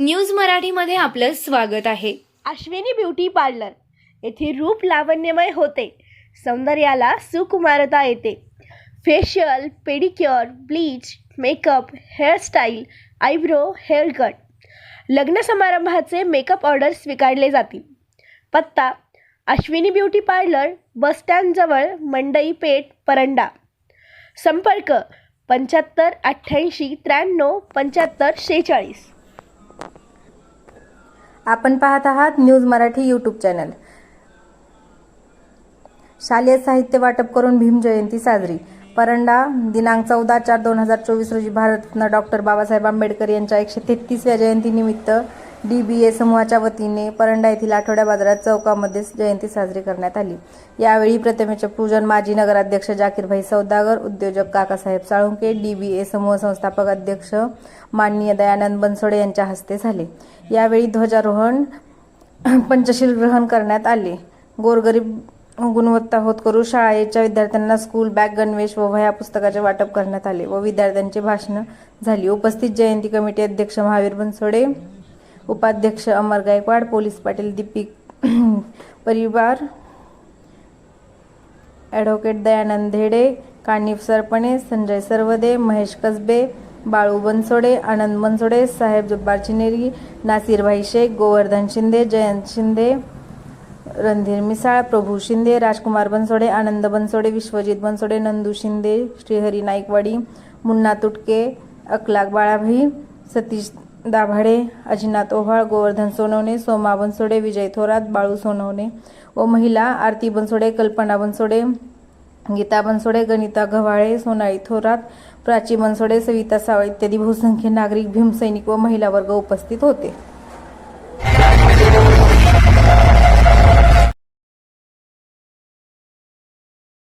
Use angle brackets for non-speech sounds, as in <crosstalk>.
News मराठीमध्ये आपलं स्वागत आहे. Ashwini beauty parlour. येथे रूप लावण्यमय होते. सौंदर्याला सुकुमारता येते. Facial pedicure bleach makeup hairstyle eyebrow hair cut लग्न समारंभाचे मेकअप ऑर्डर स्वीकारले जातील. पत्ता अश्विनी ब्युटी पार्लर बसस्टँडजवळ मंडई पेठ परंडा. संपर्क पंच्याहत्तर अठ्ठ्याऐंशी त्र्याण्णव पंच्याहत्तर शेहेचाळीस. आपण पाहत आहात न्यूज मराठी यूट्यूब चॅनल शालेय साहित्य वाटप करून भीम जयंती साजरी. परंडा दिनांक चौदा चार दोन हजार चोवीस रोजी भारतरत्न डॉक्टर बाबासाहेब आंबेडकर यांच्या एकशे तेहतीसव्या जयंतीनिमित्त डी बी ए समूहाच्या वतीने परंडा येथील आठवड्या बाजारात चौकामध्ये जयंती साजरी करण्यात आली. यावेळी प्रतिमेचे पूजन माजी नगराध्यक्ष जाकीरभाई सौदागर उद्योजक Kakasaheb Salunke D B A समूह संस्थापक अध्यक्ष माननीय दयानंद बनसोडे यांच्या हस्ते झाले. यावेळी ध्वजारोहण पंचशील ग्रहण करण्यात आले. गोरगरीब गुणवत्ता होत करू शाळेच्या विद्यार्थ्यांना स्कूल बॅग गणवेश व वह्या पुस्तकाचे वाटप करण्यात आले व विद्यार्थ्यांचे भाषणं झाली. उपस्थित जयंती कमिटी अध्यक्ष महावीर बनसोडे उपाध्यक्ष अमर गायकवाड पोलीस पाटील दीपिक <clears throat> परिवार ॲडव्होकेट दयानंद धेडे कानिफ सरपणे संजय सरवदे महेश कसबे बाळू बनसोडे आनंद बनसोडे साहेब जब्बार चिनेरी नासिरभाई शेख गोवर्धन शिंदे जयंत शिंदे रणधीर मिसाळ प्रभू शिंदे राजकुमार बनसोडे आनंद बनसोडे विश्वजित बनसोडे नंदू शिंदे श्रीहरी नाईकवाडी मुन्ना तुटके अकलाक बाळाभाई सतीश दाभाडे अजिनाथ ओव्हाळ गोवर्धन सोनवणे सोमा बनसोडे विजय थोरात बाळू सोनवणे. व महिला आरती बनसोडे कल्पना बनसोडे गीता बनसोडे गणिता गव्हाळे सोनाळी थोरात प्राची बनसोडे सविता सावळ इत्यादी बहुसंख्य नागरिक भीमसैनिक व महिला वर्ग उपस्थित होते.